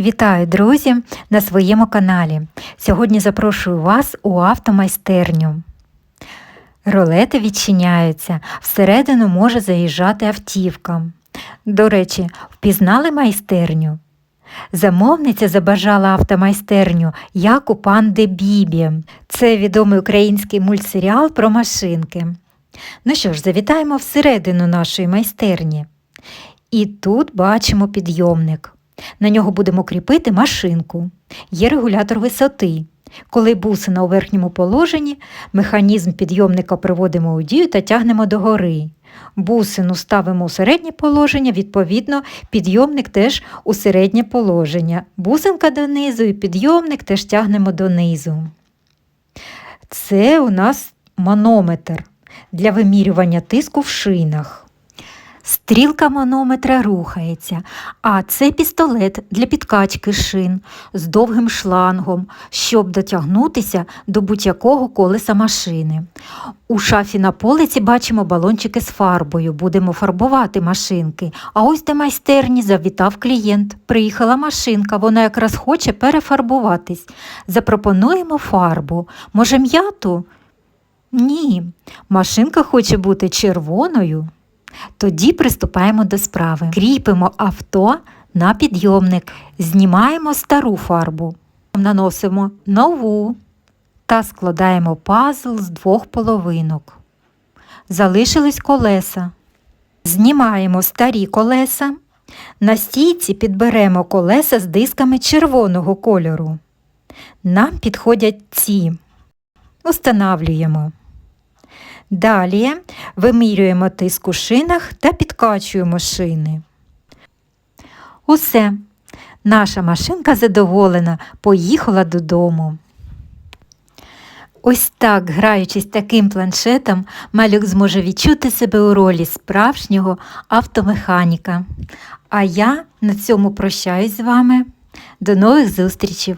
Вітаю, друзі, на своєму каналі. Сьогодні запрошую вас у автомайстерню. Ролети відчиняються, всередину може заїжджати автівка. До речі, впізнали майстерню? Замовниця забажала автомайстерню як у панди Бібі. Це відомий український мультсеріал про машинки. Ну що ж, завітаємо всередину нашої майстерні. І тут бачимо підйомник. На нього будемо кріпити машинку. Є регулятор висоти. Коли бусина у верхньому положенні, механізм підйомника приводимо у дію та тягнемо догори. Бусину ставимо у середнє положення, відповідно, підйомник теж у середнє положення. Бусинка донизу і підйомник теж тягнемо донизу. Це у нас манометр для вимірювання тиску в шинах. Стрілка манометра рухається, а це пістолет для підкачки шин з довгим шлангом, щоб дотягнутися до будь-якого колеса машини. У шафі на полиці бачимо балончики з фарбою, будемо фарбувати машинки. А ось до майстерні завітав клієнт. Приїхала машинка, вона якраз хоче перефарбуватись. Запропонуємо фарбу. Може, м'яту? Ні, машинка хоче бути червоною. Тоді приступаємо до справи. Кріпимо авто на підйомник, знімаємо стару фарбу, наносимо нову та складаємо пазл з двох половинок. Залишились колеса. Знімаємо старі колеса. На стійці підберемо колеса з дисками червоного кольору. Нам підходять ці. Устанавлюємо. Далі вимірюємо тиск у шинах та підкачуємо шини. Усе. Наша машинка задоволена, поїхала додому. Ось так, граючись таким планшетом, малюк зможе відчути себе у ролі справжнього автомеханіка. А я на цьому прощаюсь з вами. До нових зустрічей!